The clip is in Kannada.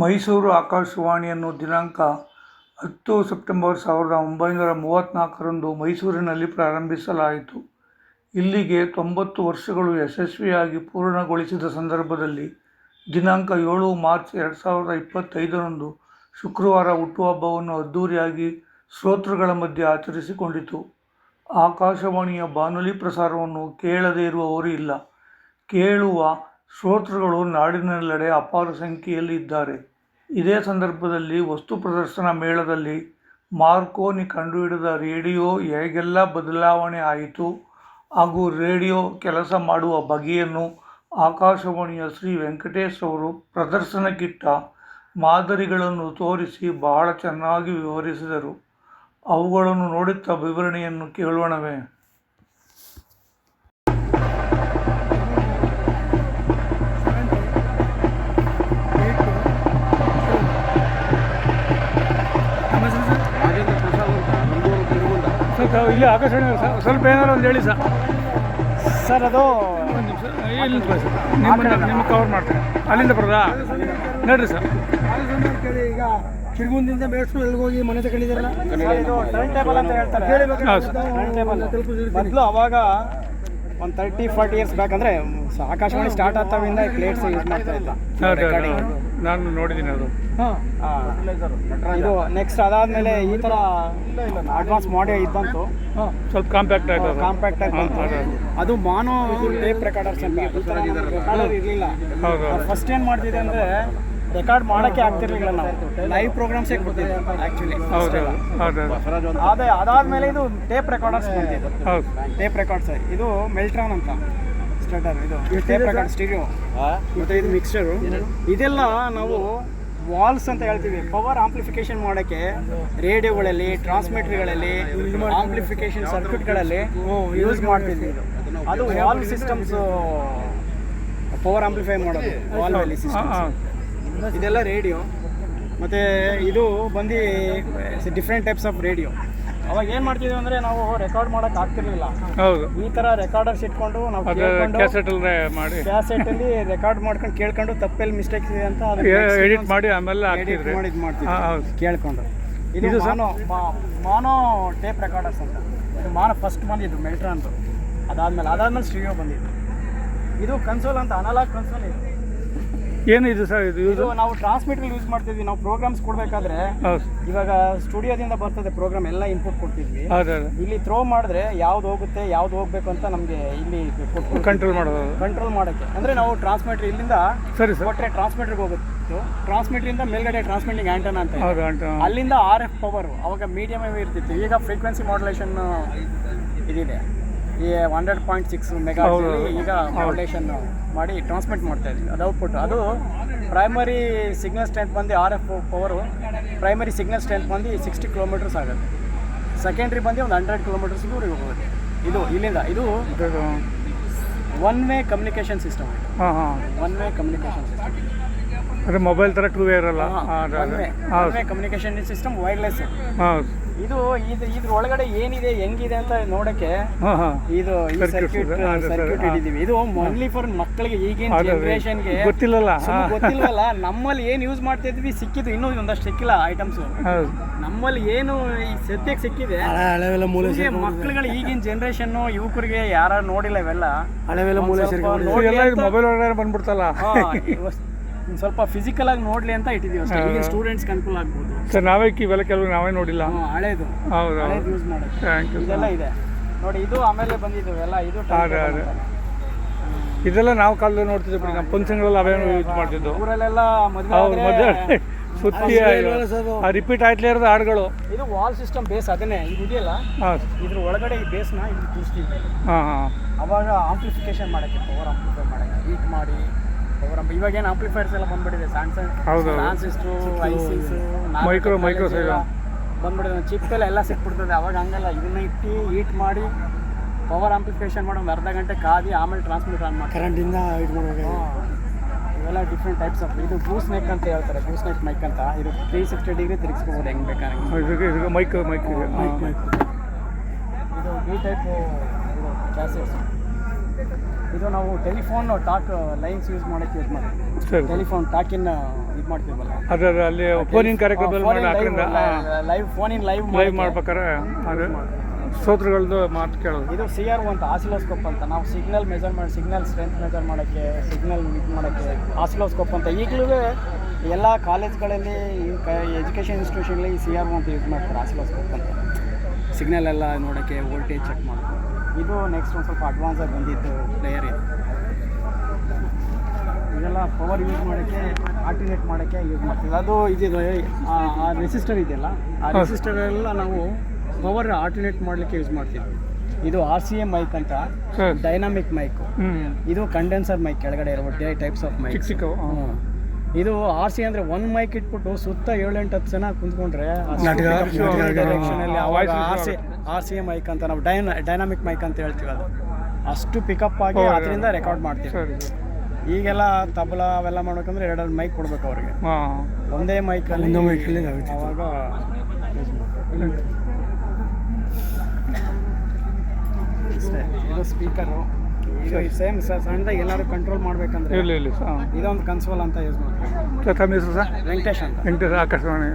ಮೈಸೂರು ಆಕಾಶವಾಣಿಯನ್ನು ದಿನಾಂಕ ಹತ್ತು ಸೆಪ್ಟೆಂಬರ್ ಸಾವಿರದ ಒಂಬೈನೂರ ಮೂವತ್ತ್ನಾಲ್ಕರಂದು ಮೈಸೂರಿನಲ್ಲಿ ಪ್ರಾರಂಭಿಸಲಾಯಿತು. ಇಲ್ಲಿಗೆ ತೊಂಬತ್ತು ವರ್ಷಗಳು ಯಶಸ್ವಿಯಾಗಿ ಪೂರ್ಣಗೊಳಿಸಿದ ಸಂದರ್ಭದಲ್ಲಿ ದಿನಾಂಕ ಏಳು ಮಾರ್ಚ್ ಎರಡು ಸಾವಿರದ ಇಪ್ಪತ್ತೈದರಂದು ಶುಕ್ರವಾರ ಹುಟ್ಟುಹಬ್ಬವನ್ನು ಅದ್ಧೂರಿಯಾಗಿ ಶ್ರೋತೃಗಳ ಮಧ್ಯೆ ಆಚರಿಸಿಕೊಂಡಿತು. ಆಕಾಶವಾಣಿಯ ಬಾನುಲಿ ಪ್ರಸಾರವನ್ನು ಕೇಳದೇ ಇರುವವರು ಇಲ್ಲ. ಕೇಳುವ ಶ್ರೋತೃಗಳು ನಾಡಿನೆಲ್ಲೆಡೆ ಅಪಾರ ಸಂಖ್ಯೆಯಲ್ಲಿ ಇದ್ದಾರೆ. ಇದೇ ಸಂದರ್ಭದಲ್ಲಿ ವಸ್ತು ಪ್ರದರ್ಶನ ಮೇಳದಲ್ಲಿ ಮಾರ್ಕೋನಿ ಕಂಡುಹಿಡಿದ ರೇಡಿಯೋ ಹೇಗೆಲ್ಲ ಬದಲಾವಣೆ ಆಯಿತು ಹಾಗೂ ರೇಡಿಯೋ ಕೆಲಸ ಮಾಡುವ ಬಗೆಯನ್ನು ಆಕಾಶವಾಣಿಯ ಶ್ರೀ ವೆಂಕಟೇಶ್ ಅವರು ಪ್ರದರ್ಶನಕ್ಕಿಟ್ಟ ಮಾದರಿಗಳನ್ನು ತೋರಿಸಿ ಬಹಳ ಚೆನ್ನಾಗಿ ವಿವರಿಸಿದರು. ಅವುಗಳನ್ನು ನೋಡುತ್ತಾ ವಿವರಣೆಯನ್ನು ಕೇಳೋಣವೇ? ಇಲ್ಲಿ ಆಕಾಶವಾಣಿ ಸ್ವಲ್ಪ ಏನಾದ್ರು ಒಂದು ಹೇಳಿ ಸರ್. ಸರ್ ಅದು ಒಂದು ನಿಮಿಷ ಇಲ್ಲಿ ನಿಮ್ಮನ್ನ ನಿಮ್ಮ ಕವರ್ ಮಾಡ್ತೇನೆ ಅಲ್ಲಿಂದ ಬರೋದಾ? ನೋಡ್ರಿ ಸರ್. ಈಗ ಚಿರಗುಂದಿಂದ ಬೇಡ್ಸು ಎಲ್ಲಿಗೆ ಹೋಗಿ ಮನೆ ತಗೊಂಡಿದ್ದಾರಲ್ಲ? ಇದು ಟರ್ನ್ ಟೇಬಲ್ ಅಂತ ಹೇಳ್ತಾರೆ. ಸರ್. ಟರ್ನ್ ಟೇಬಲ್ ಮೊದಲು ಅವಾಗ ಒಂದು ತರ್ಟಿ ಫಾರ್ಟಿ ಇಯರ್ಸ್ ಬ್ಯಾಕ್ ಅಂದರೆ ಆಕಾಶವಾಣಿ ಸ್ಟಾರ್ಟ್ ಆಗ್ತಾವಿಂದ ಪ್ಲೇಟ್ಸ್ ಯೂಸ್ ಮಾಡ್ತಾ ಇಲ್ಲ ನಾನು ನೋಡಿದ್ದೀನಿ ಅದು. ಇದು ನೆಕ್ಸ್ಟ್ ಅದಾದ್ಮೇಲೆ ಈ ಥರ ಅಡ್ವಾನ್ಸ್ ಮಾಡಿ ಇದ್ದಂತು. ಸ್ವಲ್ಪ ಕಾಂಪ್ಯಾಕ್ಟ್ ಆಗಿ ಕಾಂಪ್ಯಾಕ್ಟ್ ಆಗಿ ಅದು. ಮಾನೋ ಟೇಪ್ ರೆಕಾರ್ಡರ್ಸ್ ಅಂತ ರೆಕಾರ್ಡರ್ ಇರಲಿಲ್ಲ. ಫಸ್ಟ್ ಏನು ಮಾಡ್ತಿದೆ ಅಂದರೆ ರೆಕಾರ್ಡ್ ಮಾಡೋಕ್ಕೆ ಆಗ್ತಿರ್ಲಿಲ್ಲ ನಾವು. ಲೈವ್ ಪ್ರೋಗ್ರಾಮ್ಸ್ ಕೊಡ್ತಿದ್ದೆ ಆ್ಯಕ್ಚುಲಿ ಹೌದು ಹೌದು ಹೌದು ಅದೇ ಅದಾದ್ಮೇಲೆ ಇದು ಟೇಪ್ ರೆಕಾರ್ಡರ್ಸ್ ಟೇಪ್ ರೆಕಾರ್ಡ್ಸ್ ಇದು ಮೆಲ್ಟ್ರಾನ್ ಅಂತ. ಸ್ಟಾರ್ಟರ್ ಇದು ಟೇಪ್ ರೆಕಾರ್ಡ್ ಸ್ಟೀರಿಯೋ ಮತ್ತೆ ಇದು ಮಿಕ್ಸ್ಚರು ಇದೆಲ್ಲ ನಾವು ವಾಲ್ಸ್ ಅಂತ ಹೇಳ್ತೀವಿ. ಪವರ್ ಆಂಪ್ಲಿಫಿಕೇಶನ್ ಮಾಡೋಕ್ಕೆ ರೇಡಿಯೋಗಳಲ್ಲಿ ಟ್ರಾನ್ಸ್ಮಿಟರ್ಗಳಲ್ಲಿ ಆಂಪ್ಲಿಫಿಕೇಶನ್ ಸರ್ಕ್ಯೂಟ್ಗಳಲ್ಲಿ ಯೂಸ್ ಮಾಡ್ತಿದ್ವಿ. ಅದು ವಾಲ್ ಸಿಸ್ಟಮ್ಸ್ ಪವರ್ ಆಂಪ್ಲಿಫೈ ಮಾಡೋದು ವಾಲ್ ವ್ಯಾಲಿ ಹಾಂ. ಸಿಸ್ಟಮ್ ಇದೆಲ್ಲ ರೇಡಿಯೋ. ಮತ್ತು ಇದು ಬಂದು ಡಿಫ್ರೆಂಟ್ ಟೈಪ್ಸ್ ಆಫ್ ರೇಡಿಯೋ ಅವಾಗ ಏನು ಮಾಡ್ತಿದ್ವಿ ಅಂದ್ರೆ ನಾವು ರೆಕಾರ್ಡ್ ಮಾಡೋಕೆ ಆಗ್ತಿರ್ಲಿಲ್ಲ. ಹೌದು. ಈ ತರ ರೆಕಾರ್ಡರ್ಸ್ ಇಟ್ಕೊಂಡು ನಾವು ಕ್ಯಾಸೆಟ್ ಮಾಡಿ. ಕ್ಯಾಸೆಟಲ್ಲಿ ರೆಕಾರ್ಡ್ ಮಾಡ್ಕೊಂಡು ಕೇಳ್ಕೊಂಡು ತಪ್ಪೆಲ್ಲಿ ಮಿಸ್ಟೇಕ್ಸ್ ಇದೆ ಅಂತ ಎಡಿಟ್ ಮಾಡಿ ಆಮೇಲೆ ಎಡಿಟ್ ಹಾಕ್ತಿದ್ರಿ. ಮಾಡಿ ಇದು ಮಾಡ್ತೀವಿ ಹೌದು. ಕೇಳ್ಕೊಂಡು ಇದು ಮಾನೋ ಮಾನೋ ಟೇಪ್ ರೆಕಾರ್ಡರ್ಸ್ ಅಂತ. ಇದು ಮಾನೋ ಫಸ್ಟ್ ಬಂದಿದ್ದು ಅಂತ ಅದಾದ್ಮೇಲೆ ಅದಾದ್ಮೇಲೆ ಸ್ಟುಡಿಯೋ ಬಂದಿದ್ದು. ಇದು ಕನ್ಸೋಲ್ ಅಂತ ಅನಲಾಗ್ ಕನ್ಸೋಲ್ ಇದು. ಏನು ಇದು ಸರ್ ಇದು? ಯೂಸ್ ಇದು ನಾವು ಟ್ರಾನ್ಸ್ಮಿಟರ್ ಯೂಸ್ ಮಾಡ್ತಿದ್ವಿ. ನಾವು ಪ್ರೋಗ್ರಾಮ್ಸ್ ಕೊಡಬೇಕಾದ್ರೆ ಹೌದು. ಇವಾಗ ಸ್ಟುಡಿಯೋದಿಂದ ಬರ್ತದೆ ಪ್ರೋಗ್ರಾಮ್ ಎಲ್ಲ ಇನ್ಪುಟ್ ಕೊಡ್ತಿದ್ವಿ. ಹೌದು ಹೌದು. ಇಲ್ಲಿ ಥ್ರೋ ಮಾಡಿದ್ರೆ ಯಾವ್ದು ಹೋಗುತ್ತೆ ಯಾವ್ದು ಹೋಗ್ಬೇಕು ಅಂತ ನಮಗೆ ಇಲ್ಲಿ ಕಂಟ್ರೋಲ್ ಮಾಡೋದು. ಕಂಟ್ರೋಲ್ ಮಾಡೋಕ್ಕೆ. ಅಂದರೆ ನಾವು ಟ್ರಾನ್ಸ್ಮಿಟರ್ ಇಲ್ಲಿಂದ ಸರಿ ಸರ್. ಕೊಟ್ಟರೆ ಟ್ರಾನ್ಸ್ಮಿಟರ್ಗೆ ಹೋಗುತ್ತೆ ಟ್ರಾನ್ಸ್ಮಿಟರಿಂದ ಮೇಲ್ಗಡೆ ಟ್ರಾನ್ಸ್ಮಿಟಿಂಗ್ ಆಂಟನ ಅಂತ ಇದೆ. ಹೌದು ಅಂಟ ಅಲ್ಲಿಂದ ಆರ್ ಎಫ್ ಪವರ್ ಅವಾಗ ಮೀಡಿಯಮ್ ಇರ್ತಿತ್ತು. ಈಗ ಫ್ರೀಕ್ವೆನ್ಸಿ ಮಾಡ್ಯುಲೇಷನ್ ಇದಿದೆ ಈ ಹಂಡ್ರೆಡ್ ಪಾಯಿಂಟ್ ಸಿಕ್ಸ್ ಮೆಗಾ. ಈಗ ಮಾಡ್ಯುಲೇಷನ್ ಮಾಡಿ ಟ್ರಾನ್ಸ್ಮಿಟ್ ಮಾಡ್ತಾ ಇದ್ವಿ ಅದು ಔಟ್ಪುಟ್ ಅದು ಪ್ರೈಮರಿ ಸಿಗ್ನಲ್ ಸ್ಟ್ರೆಂತ್ ಬಂದು R F power primary signal strength ಬಂದು ಸಿಕ್ಸ್ಟಿ ಕಿಲೋಮೀಟರ್ಸ್ ಆಗುತ್ತೆ. ಸೆಕೆಂಡ್ರಿ ಬಂದು ಒಂದು ಹಂಡ್ರೆಡ್ ಕಿಲೋಮೀಟರ್ಸ್ ದೂರಿಗೆ ಹೋಗುತ್ತೆ. ಇದು ಇಲ್ಲಿಂದ. ಇದು ಒನ್ ವೇ ಕಮ್ಯುನಿಕೇಷನ್ ಸಿಸ್ಟಮ್ ಹಾಂ ಹಾಂ. ಒನ್ ವೇ ಕಮ್ಯುನಿಕೇಷನ್ ಸಿಸ್ಟಮ್ ಅದೇ ಮೊಬೈಲ್ ತರ ಟೂ ವೇ ಇರಲ್ಲ. ಕಮ್ಯುನಿಕೇಶನ್ ಸಿಸ್ಟಮ್ ವೈರ್ಲೆಸ್ ಹೌದು. ಇದು ಇದು ಇದ್ರ ಒಳಗಡೆ ಏನಿದೆ ಹೆಂಗಿದೆ ಅಂತ ನೋಡಕ್ಕೆ ಹಾಂ ಹಾಂ. ಇದು ಸರ್ಕ್ಯೂಟ್. ಸರ್ಕ್ಯೂಟ್. ಹಿಡಿದೀವಿ ಇದು. ಮೊನ್ಲಿ ಫಾರ್ ಮಕ್ಕಳಿಗೆ ಈಗಿನ. ಜನರೇಷನ್ಗೆ ಗೊತ್ತಿಲ್ಲಲ್ಲ. ಗೊತ್ತಿಲ್ಲವಲ್ಲ ನಮ್ಮಲ್ಲಿ ಏನು ಯೂಸ್ ಮಾಡ್ತಿದ್ವಿ ಸಿಕ್ಕಿದ್ದು ಇನ್ನೂ ಒಂದಷ್ಟು ಸಿಕ್ಕಿಲ್ಲ ಐಟಮ್ಸ್ ಹೌದು. ನಮ್ಮಲ್ಲಿ ಏನು ಈ ಸದ್ಯಕ್ಕೆ ಸಿಕ್ಕಿದೆ ಮಕ್ಕಳುಗಳು ಈಗಿನ ಜನರೇಷನ್ ಯುವಕರಿಗೆ ಯಾರು ನೋಡಿಲ್ಲ ಇವೆಲ್ಲ. ಹಳೆವೆಲ್ಲ ಮೂಲ ಮೊಬೈಲ್ ಒಳಗಡೆ ಬಂದ್ಬಿಡ್ತಲ್ಲ. ಸ್ವಲ್ಪ ಫಿಸಿಕಲ್ ಆಗಿ ನೋಡ್ಲಿ ಅಂತ ಇಟ್ಟಿದೀವಿ ಅಷ್ಟೇ. ಈಗ ಸ್ಟೂಡೆಂಟ್ಸ್ ಅನುಕೂಲ ಆಗ್ಬೋದು. ಸರ್ ನಾವೇ ಇವೆಲ್ಲ ಕೆಲವು ನಾವೇ ನೋಡಿಲ್ಲ. ಹಾ, ಹಳೇದು. ಹೌದು ಹಳೇದು ಯೂಸ್ ಮಾಡೋದು. ಥ್ಯಾಂಕ್ ಯು ಇದೆಲ್ಲ ಇದೆ. ನೋಡಿ ಇದು ಆಮೇಲೆ ಬಂದಿದ್ದು. ಎಲ್ಲ ಇದು ಅದೇ, ಅದೇ. ಇದೆಲ್ಲ ನಾವು ಕಾಲದಲ್ಲಿ ನೋಡ್ತಿದ್ವಿ. ಬಿಡಿ ನಮ್ಮ ಫಂಕ್ಷನ್ಗಳಲ್ಲಿ ಅವೇನು ಯೂಸ್ ಮಾಡ್ತಿದ್ದು? ಊರಲ್ಲೆಲ್ಲ ಮದುವೆ ಹೌದು ಆದ್ರೆ ಮದುವೆ ಸುತ್ತಿ ರಿಪೀಟ್ ಆಯ್ತಲೇ ಇರೋದು ಹಾಡುಗಳು. ಇದು ವಾಲ್ ಸಿಸ್ಟಮ್ ಬೇಸ್ ಅದನ್ನೇ. ಇದು ಇದೆಯಲ್ಲ? ಹಾಂ ಇದ್ರ ಒಳಗಡೆ ಈ ಬೇಸ್ನ ಇಲ್ಲಿ ಕೂರಿಸ್ತೀವಿ ಹಾಂ ಹಾಂ. ಅವಾಗ ಆಂಪ್ಲಿಫಿಕೇಶನ್ ಮಾಡೋಕ್ಕೆ ಪವರ್ ಆಂಪ್ಲಿಫೈ ಮಾಡೋಕ್ಕೆ ಹೀಟ್ ಮಾಡಿ ಪವರ್ ಇವಾಗ ಏನು ಆಂಪ್ಲಿಫೈರ್ಸ್ ಎಲ್ಲ ಬಂದ್ಬಿಟ್ಟಿದೆ ಸ್ಯಾಮ್ಸಂಗ್ ಹೌದು. Transistor ICs Micro, micro size. ಬಂದ್ಬಿಟ್ಟಿದೆ ಚಿಪ್ಪೆಲ್ಲ ಎಲ್ಲ ಸಿಕ್ಬಿಡ್ತದೆ ಅವಾಗ ಹಂಗಲ್ಲ ಇದನ್ನ ಇಟ್ಟು ಹೀಟ್ ಮಾಡಿ ಪವರ್ ಆಂಪ್ಲಿಫಿಕೇಶನ್ ಮಾಡಿ ಒಂದು ಅರ್ಧ ಗಂಟೆ ಕಾದಿ ಆಮೇಲೆ ಟ್ರಾನ್ಸ್ಮಿಟ್ ಆನ್ ಮಾಡ್ತಾರೆ ಕರೆಂಟಿಂದ ಇದು ಮಾಡ್ಬೇಕು ಇವೆಲ್ಲ ಡಿಫ್ರೆಂಟ್ ಟೈಪ್ಸ್ ಆಫ್ ಇದು ಗೂಸ್ ಮೈಕ್ ಅಂತ ಹೇಳ್ತಾರೆ ಗೂಸ್ ನೆಕ್ ಮೈಕ್ ಅಂತ. ಇದು ತ್ರೀ ಸಿಕ್ಸ್ಟಿ ಡಿಗ್ರಿ ತಿರುಗಿಸ್ಕೋಬೋದು ಹೆಂಗೆ ಬೇಕಾದ್ರೆ. ಇದಕ್ಕೆ ಇದಕ್ಕೆ ಮೈಕ್ ಮೈಕ್ ಇದೆ ಈ ಟೈಪ್ ಇದು ಕ್ಯಾಸೆಟ್ಸ್ ಇದು ನಾವು ಟೆಲಿಫೋನ್ ಟಾಕ್ ಲೈನ್ಸ್ ಯೂಸ್ ಮಾಡೋಕ್ಕೆ ಯೂಸ್ ಮಾಡ್ತೀವಿ. ಟೆಲಿಫೋನ್ ಟಾಕಿನ ಇದು ಮಾಡ್ತೀವಲ್ಲ. ಅದರ ಅಲ್ಲಿ ಫೋನಿನ ಕಾರ್ಯಕ್ರಮದಲ್ಲಿ ಲೈವ್ ಫೋನಿನ ಲೈವ್ ಲೈವ್ ಮಾಡ್ಬೇಕಾರೆ ಅದು ಶ್ರೋತೃಗಳದ್ದು ಮಾತು ಕೇಳೋದು. ಇದು ಸಿ ಆರ್ ಅಂತ ಆಸಿಲೋಸ್ಕೋಪ್ ಅಂತ. ನಾವು ಸಿಗ್ನಲ್ ಮೆಜರ್ ಮಾಡಿ ಸಿಗ್ನಲ್ ಸ್ಟ್ರೆಂತ್ ಮೆಜರ್ ಮಾಡೋಕ್ಕೆ ಸಿಗ್ನಲ್ ಇದು ಮಾಡೋಕ್ಕೆ ಆಸಿಲೋಸ್ಕೋಪ್ ಅಂತ. ಈಗಲೂ ಎಲ್ಲ ಕಾಲೇಜ್ಗಳಲ್ಲಿ ಎಜುಕೇಷನ್ ಇನ್ಸ್ಟಿಟ್ಯೂಷನ್ಲಿ ಸಿ ಆರ್ ಅಂತ ಯೂಸ್ ಮಾಡ್ತಾರೆ ಆಸಿಲೋಸ್ಕೋಪ್ ಅಂತ. ಸಿಗ್ನಲ್ ಎಲ್ಲ ನೋಡೋಕ್ಕೆ ವೋಲ್ಟೇಜ್ ಚೆಕ್ ಮಾಡೋದು ಇದು ನೆಕ್ಸ್ಟ್ ಒಂದು ಸ್ವಲ್ಪ ಅಡ್ವಾನ್ಸ್ ಆಗಿ ಬಂದಿತ್ತು ಪ್ಲೇಯರ್ ಇದು. ಇದೆಲ್ಲ ಪವರ್ ಯೂಸ್ ಮಾಡೋಕ್ಕೆ ಆಲ್ಟರ್ನೇಟ್ ಮಾಡೋಕ್ಕೆ ಯೂಸ್ ಮಾಡ್ತೀವಿ. ಅದು ಇದಿದೆ ಆ- ರೆಸಿಸ್ಟರ್ ಇದೆಯಲ್ಲ ಆ ರೆಸಿಸ್ಟರ್ ಎಲ್ಲ ನಾವು ಪವರ್ ಆಲ್ಟರ್ನೇಟ್ ಮಾಡಲಿಕ್ಕೆ ಯೂಸ್ ಮಾಡ್ತೀವಿ. ಇದು ಆರ್ ಸಿ ಎ ಮೈಕ್ ಅಂತ ಡೈನಾಮಿಕ್ ಮೈಕ್ ಇದು ಕಂಡೆನ್ಸರ್ ಮೈಕ್ ಕೆಳಗಡೆ ಇರೋ ಟೈಪ್ಸ್ ಆಫ್ ಮೈಕ್ ಇದು ಆರ್ ಸಿ ಅಂದ್ರೆ ಒನ್ ಮೈಕ್ ಇಟ್ಬಿಟ್ಟು ಸುತ್ತ ಏಳೆಂಟು ಹತ್ತು ಜನ ಕುಂತ್ಕೊಂಡ್ರೆ R C R C A mic ಅಂತ ನಾವು ಡೈನ ಡೈನಾಮಿಕ್ ಮೈಕ್ ಅಂತ ಹೇಳ್ತೀವಿ ಅದು. ಅಷ್ಟು ಪಿಕಪ್ ಆಗಿ ಅದರಿಂದ ರೆಕಾರ್ಡ್ ಮಾಡ್ತೀವಿ. ಈಗೆಲ್ಲ ತಬಲ ಅವೆಲ್ಲ ಮಾಡ್ಬೇಕಂದ್ರೆ ಎರಡೆರಡು ಮೈಕ್ ಕೊಡ್ಬೇಕು ಅವ್ರಿಗೆ. ಒಂದೇ ಮೈಕಲ್ಲಿ ಮೈಕಲ್ಲಿ ಆಗುತ್ತೆ. ಅವಾಗ ಅಷ್ಟೇ. ಇದು ಸ್ಪೀಕರು ಇದು ಸೇಮ್ ಸರ್ ಸಣ್ಣದಾಗಿ ಎಲ್ಲರೂ ಕಂಟ್ರೋಲ್ ಮಾಡ್ಬೇಕಂದ್ರೆ ಇಲ್ಲ ಇದೊಂದು ಕನ್ಸೋಲ್ ಅಂತ ಯೂಸ್ ಮಾಡ್ತೀವಿ ಸರ್ ತಮ್ಮ ಹೆಸರು ಸರ್? ವೆಂಕಟೇಶ್ ಅಂತ. ವೆಂಕಟೇಶ ಆಕಾಶವಾಣಿ.